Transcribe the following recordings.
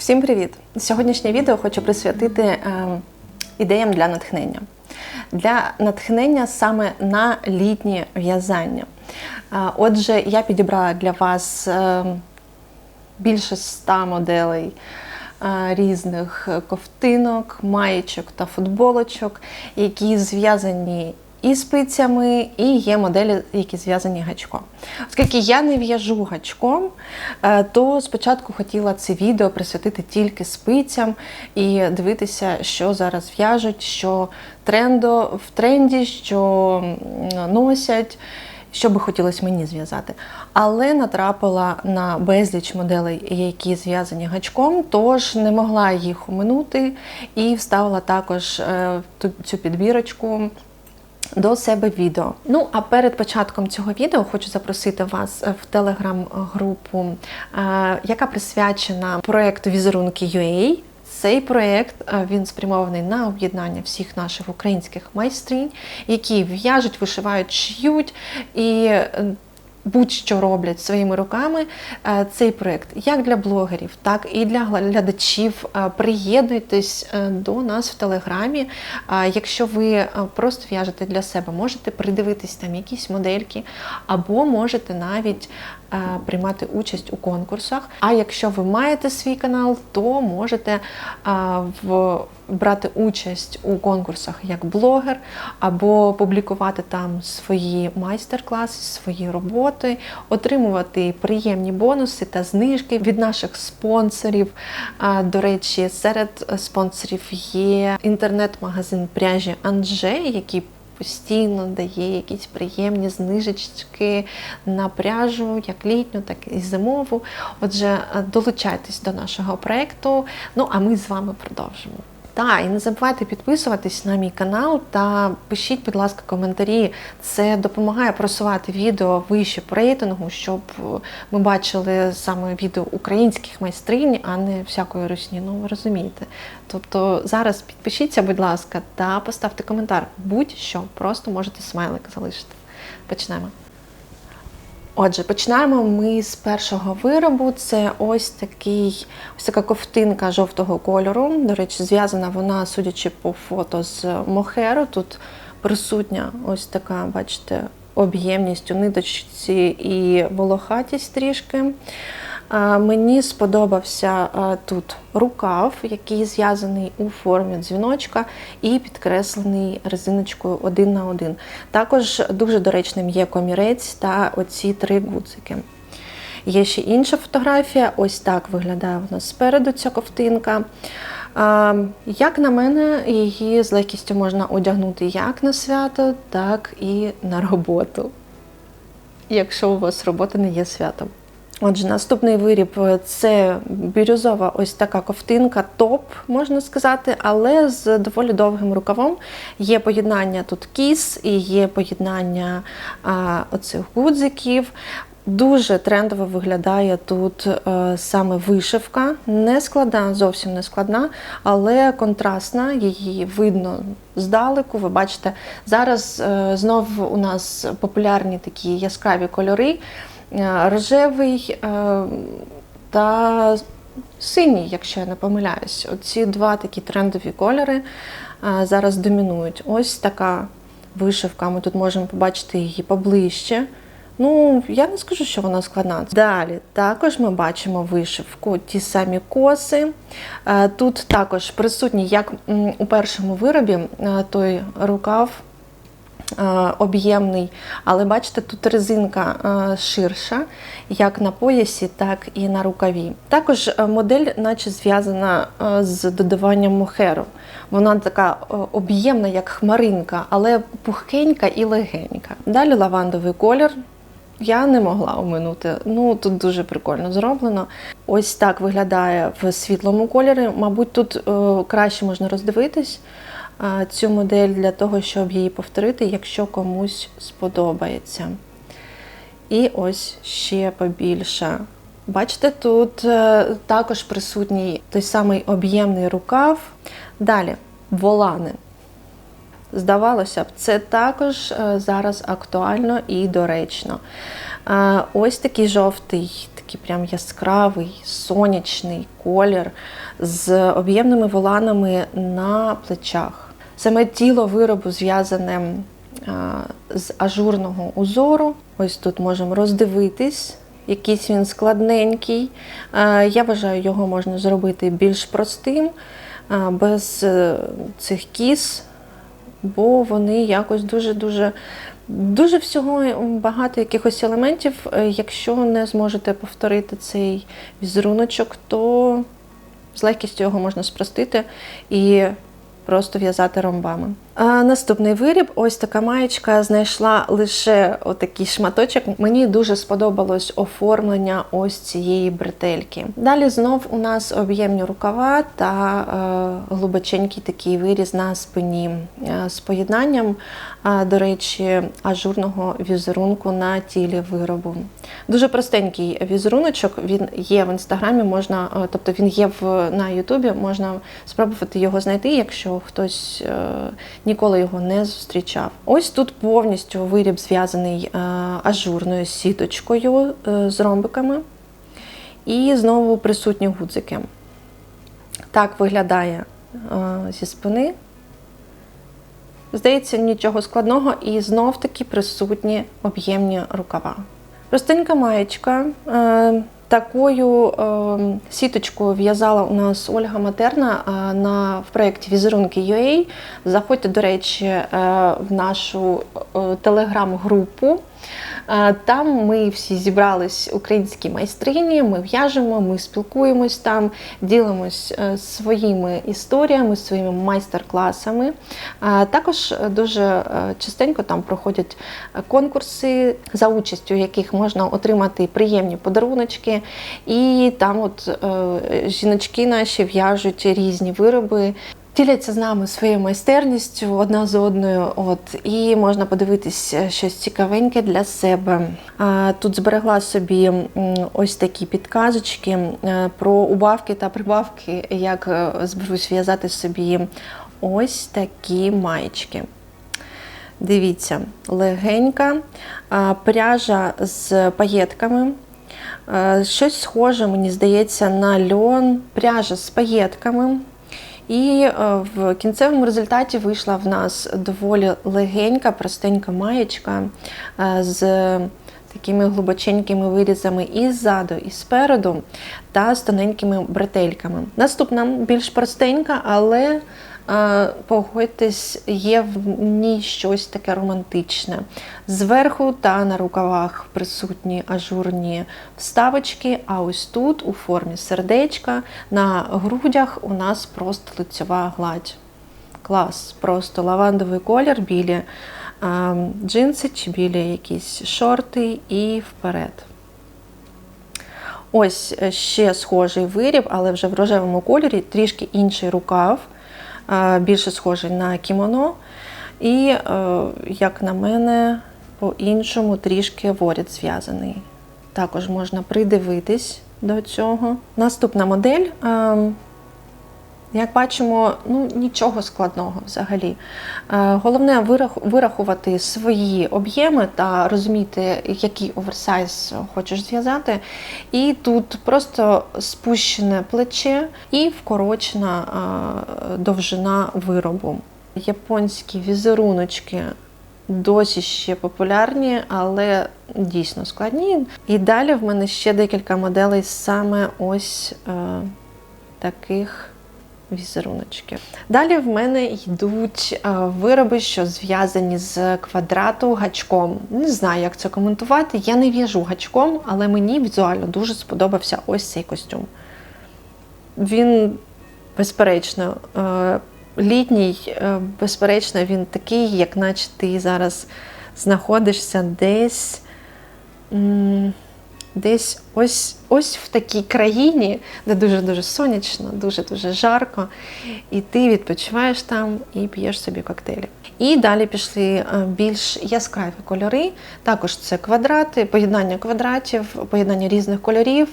Всім привіт! Сьогоднішнє відео хочу присвятити е, ідеям для натхнення. Для натхнення саме на літнє в'язання. Е, отже, я підібрала для вас е, більше ста моделей е, різних ковтинок, маєчок та футболочок, які зв'язані і спицями, і є моделі, які зв'язані гачком. Оскільки я не в'яжу гачком, е, то спочатку хотіла це відео присвятити тільки спицям і дивитися, що зараз в'яжуть, що трендо в тренді, що носять. Що би хотілося мені зв'язати. Але натрапила на безліч моделей, які зв'язані гачком, тож не могла їх оминути і вставила також е, цю підбірочку до себе відео. Ну а перед початком цього відео хочу запросити вас в телеграм-групу, е, яка присвячена проекту Візерунки UA. Цей проєкт е, він спрямований на об'єднання всіх наших українських майстринь, які в'яжуть, вишивають, шиють і е, будь-що роблять своїми руками. Е, Цей проєкт як для блогерів, так і для глядачів. Е, Приєднуйтесь е, до нас в телеграмі. Якщо ви просто в'яжете для себе, можете придивитись там якісь модельки, або можете навіть приймати участь у конкурсах. А якщо ви маєте свій канал, то можете е, в брати участь у конкурсах як блогер, або публікувати там свої майстер-класи, свої роботи, отримувати приємні бонуси та знижки від наших спонсорів. До речі, серед спонсорів є інтернет-магазин пряжі Анже, який постійно дає якісь приємні знижечки на пряжу, як літню, так і зимову. Отже, долучайтесь до нашого проєкту. Ну а ми з вами продовжимо. Та і не забувайте підписуватись на мій канал та пишіть, будь ласка, коментарі. Це допомагає просувати відео вище по рейтингу, щоб ми бачили саме відео українських майстринь, а не всякої русні. Ну ви розумієте. Тобто зараз підпишіться, будь ласка, та поставте коментар. Будь-що, просто можете смайлик залишити. Почнемо. Отже, починаємо ми з першого виробу. Це ось такий, ось така ковтинка жовтого кольору. До речі, зв'язана вона, судячи по фото з мохеру. Тут присутня ось така, бачите, об'ємність у ниточці і волохатість трішки. Мені сподобався тут рукав, який зв'язаний у формі дзвіночка і підкреслений резиночкою один на один. Також дуже доречним є комірець та оці три гудзики. Є ще інша фотографія, ось так виглядає вона спереду ця ковтинка. Як на мене, її з легкістю можна одягнути як на свято, так і на роботу, якщо у вас робота не є святом. Отже, наступний виріб е, це бірюзова ось така ковтинка, топ, можна сказати, але з доволі довгим рукавом. Є поєднання тут кіс і є поєднання а, оцих гудзиків. Дуже трендово виглядає тут е, саме вишивка. Не складна, зовсім не складна, але контрастна, її видно здалеку. Ви бачите, зараз е, знов у нас популярні такі яскраві кольори. Е, рожевий е, та синій, якщо я не помиляюсь. Оці два такі трендові кольори е, зараз домінують. Ось така вишивка. Ми тут можемо побачити її поближче. Ну, я не скажу, що вона складна. Далі також ми бачимо вишивку, ті самі коси. Тут також присутні, як у першому виробі, той рукав об'ємний, але бачите, тут резинка е, ширша, як на поясі, так і на рукаві. Також е, модель, наче зв'язана е, з додаванням мохеру. Вона така е, об'ємна, як хмаринка, але пухкенька і легенька. Далі лавандовий колір. Я не могла оминути. Ну тут дуже прикольно зроблено. Ось так виглядає в світлому кольорі. Мабуть, тут е, краще можна роздивитись е, цю модель для того, щоб її повторити, якщо комусь сподобається. І ось ще побільше. Бачите, тут е, також присутній той самий об'ємний рукав. Далі волани. Здавалося б, це також е, зараз актуально і доречно. Е, Ось такий жовтий, такий такий прям яскравий, сонячний колір з об'ємними воланами на плечах. Саме тіло виробу зв'язане з ажурного узору. Ось тут можемо роздивитись. Якийсь він складненький. Я вважаю, його можна зробити більш простим, без е, цих кіз, бо вони якось дуже-дуже дуже всього багато якихось елементів. Е, Якщо не зможете повторити цей візеруночок, то з легкістю його можна спростити і просто в'язати ромбами. Наступний виріб, ось така маєчка, знайшла лише отакий шматочок. Мені дуже сподобалось оформлення ось цієї бретельки. Далі знов у нас об'ємні рукава та е, глибоченький такий виріз на спині е, з поєднанням, е, до речі, ажурного візерунку на тілі виробу. Дуже простенький візеруночок, він є в інстаграмі, можна, е, тобто він є в, на Ютубі, можна спробувати його знайти, якщо хтось е, ніколи його не зустрічав. Ось тут повністю виріб зв'язаний е, ажурною сіточкою е, з ромбиками. І знову присутні гудзики. Так виглядає е, зі спини. Здається, нічого складного, і знов таки присутні об'ємні рукава. Простенька маєчка. Такою е, сіточкою в'язала у нас Ольга Матерна е, на в проєкті Візерунки UA. Заходьте, до речі, е, в нашу е, телеграм-групу. Там ми всі зібрались українські майстрині, ми в'яжемо, ми спілкуємось там, ділимось е, своїми історіями, своїми майстер-класами. Також дуже е, частенько там проходять е, конкурси, за участю яких можна отримати приємні подаруночки. І там от жіночки наші в'яжуть різні вироби. Діляться з нами своєю майстерністю одна з одною, от і можна подивитись е, щось цікавеньке для себе. Тут зберегла собі ось такі підказочки е, про убавки та прибавки, як е, зберусь в'язати собі ось такі маєчки. Дивіться, легенька, пряжа з паєтками. Щось схоже, мені здається, на льон, пряжа з паєтками. І е, в кінцевому результаті вийшла в нас доволі легенька, простенька маєчка е, з такими глибоченькими вирізами і ззаду, і спереду, та з тоненькими бретельками. Наступна більш простенька, але погодьтесь, є в ній щось таке романтичне. Зверху та на рукавах присутні ажурні вставочки, а ось тут у формі сердечка на грудях у нас просто лицьова гладь. Клас, просто лавандовий колір, білі а, джинси чи білі якісь шорти і вперед. Ось е, ще схожий виріб, але вже в рожевому кольорі, трішки інший рукав, більше схожий на кімоно. І, е, як на мене, по-іншому трішки воріт зв'язаний. Також можна придивитись до цього. Наступна модель. Як бачимо, ну нічого складного взагалі. Е, Головне вирахувати свої об'єми та розуміти, який оверсайз хочеш зв'язати. І тут просто спущене плече і вкорочена е, довжина виробу. Японські візеруночки досі ще популярні, але дійсно складні. І далі в мене ще декілька моделей саме ось е, таких візеруночків. Далі в мене йдуть е, вироби, що зв'язані з квадрату гачком. Не знаю, як це коментувати. Я не в'яжу гачком, але мені візуально дуже сподобався ось цей костюм. Він, безперечно, е, літній, е, безперечно, він такий, як наче ти зараз знаходишся десь. Десь ось, ось в такій країні, де дуже-дуже сонячно, дуже-дуже жарко, і ти відпочиваєш там і п'єш собі коктейлі. І далі пішли е, більш яскраві кольори. Також це квадрати, поєднання квадратів, поєднання різних кольорів,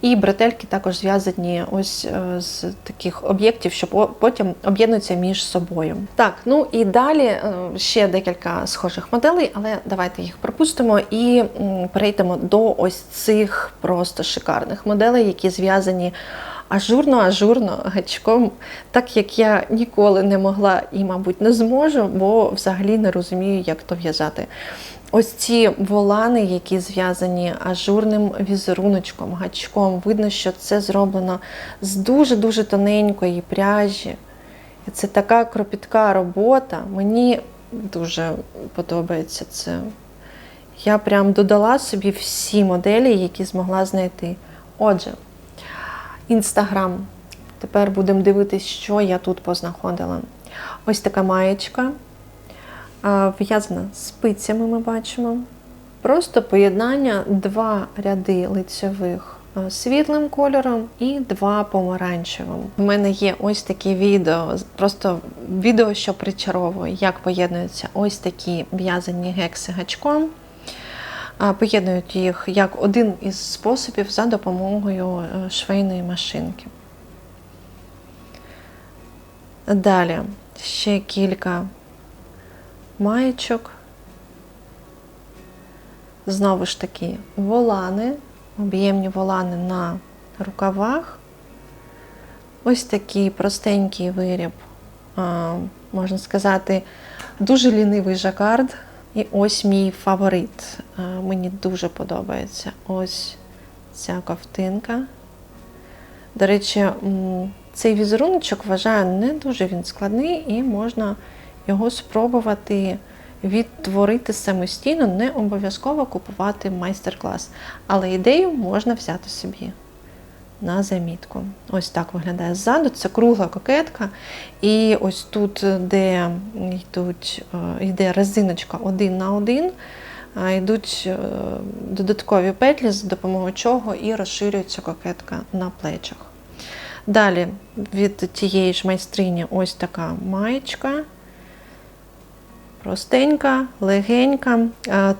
і бретельки також зв'язані ось е, з таких об'єктів, що потім об'єднуються між собою. Так, ну і далі е, ще декілька схожих моделей, але давайте їх пропустимо і перейдемо до ось цих просто шикарних моделей, які зв'язані ажурно-ажурно гачком, так як я ніколи не могла і, мабуть, не зможу, бо взагалі не розумію, як то в'язати. Ось ці волани, які зв'язані ажурним візеруночком, гачком. Видно, що це зроблено з дуже-дуже тоненької пряжі. І це така кропітка робота. Мені дуже подобається це. Я прям додала собі всі моделі, які змогла знайти. Отже, інстаграм. Тепер будемо дивитися, що я тут познаходила. Ось така маєчка. В'язана спицями ми бачимо. Просто поєднання два ряди лицьових світлим кольором і два помаранчевим. У мене є ось такі відео, просто відео, що причаровує, як поєднуються ось такі в'язані гекси гачком. Поєднують їх як один із способів за допомогою е, швейної машинки. Далі ще кілька маєчок. Знову ж таки, волани, об'ємні волани на рукавах. Ось такий простенький виріб, можна сказати, дуже лінивий жакард. І ось мій фаворит. Мені дуже подобається ось ця ковтинка. До речі, цей візеруночок вважаю не дуже він складний і можна його спробувати відтворити самостійно, не обов'язково купувати майстер-клас. Але ідею можна взяти собі на замітку. Ось так виглядає ззаду. Це кругла кокетка. І ось тут, де йдуть, е, йде резиночка один на один, е, йдуть е, додаткові петлі, за допомогою чого і розширюється кокетка на плечах. Далі від тієї ж майстрині ось така маєчка. Простенька, легенька.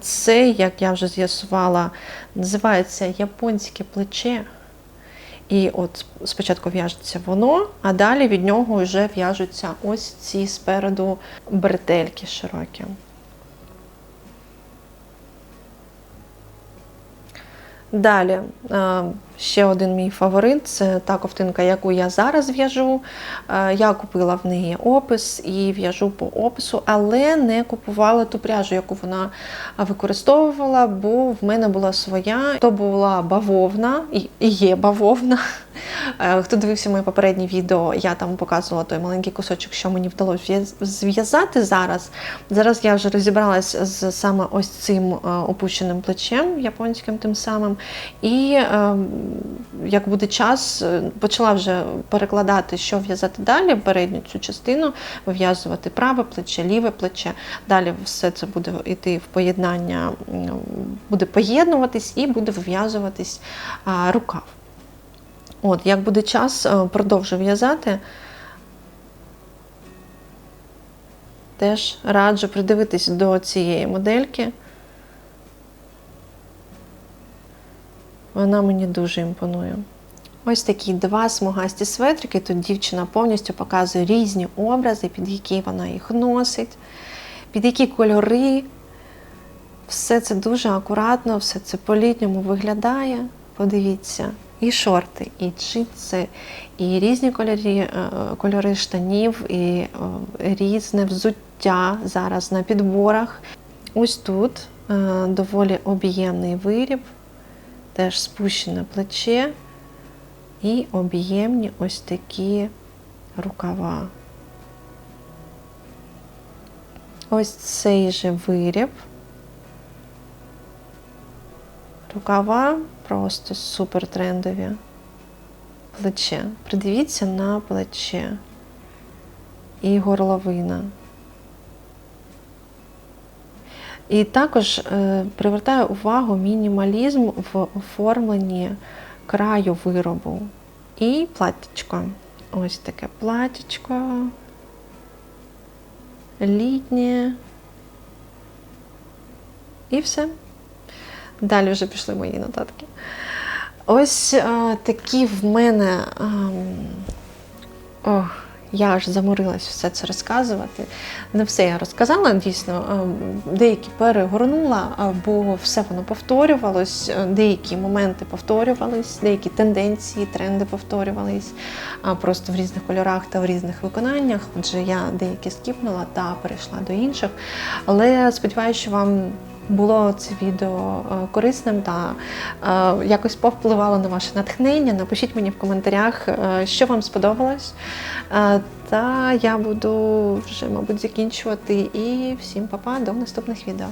Це, як я вже з'ясувала, називається японське плече. І от спочатку в'яжеться воно, а далі від нього вже в'яжуться ось ці спереду бретельки широкі. Далі е, ще один мій фаворит це та ковтинка, яку я зараз в'яжу. Е, Я купила в неї опис і в'яжу по опису, але не купувала ту пряжу, яку вона використовувала, бо в мене була своя. То була бавовна і є бавовна. Е, Хто дивився моє попереднє відео, я там показувала той маленький кусочок, що мені вдалося зв'язати зараз. Зараз я вже розібралась з саме ось цим опущеним плечем японським тим самим. І е, як буде час, почала вже перекладати, що в'язати далі, передню цю частину, вив'язувати праве плече, ліве плече. Далі все це буде йти в поєднання, буде поєднуватись і буде вив'язуватись рукав. От, Як буде час, продовжу в'язати. Теж раджу придивитись до цієї модельки. Вона мені дуже імпонує. Ось такі два смугасті светрики. Тут дівчина повністю показує різні образи, під які вона їх носить, під які кольори. Все це дуже акуратно, все це по-літньому виглядає. Подивіться, і шорти, і джинси, і різні кольори, кольори штанів, і різне взуття зараз на підборах. Ось тут доволі об'ємний виріб теж спущене плече і об'ємні ось такі рукава. Ось цей же виріб. Рукава просто супер трендові. Плече. Придивіться на плече і горловина. І також е, привертаю увагу мінімалізм в оформленні краю виробу. І платтячко. Ось таке платтячко. Літнє. І все. Далі вже пішли мої нотатки. Ось а, е, такі в мене. А, ем, о, я аж заморилась все це розказувати. Не все я розказала, дійсно, е, деякі перегорнула, бо все воно повторювалось, е, деякі моменти повторювались, деякі тенденції, тренди повторювались, просто в різних кольорах та в різних виконаннях. Отже, я деякі скіпнула та перейшла до інших. Але сподіваюся, що вам було це відео е, корисним та е, якось повпливало на ваше натхнення. Напишіть мені в коментарях, е, що вам сподобалось. Та я буду вже, мабуть, закінчувати. І всім па-па, до наступних відео.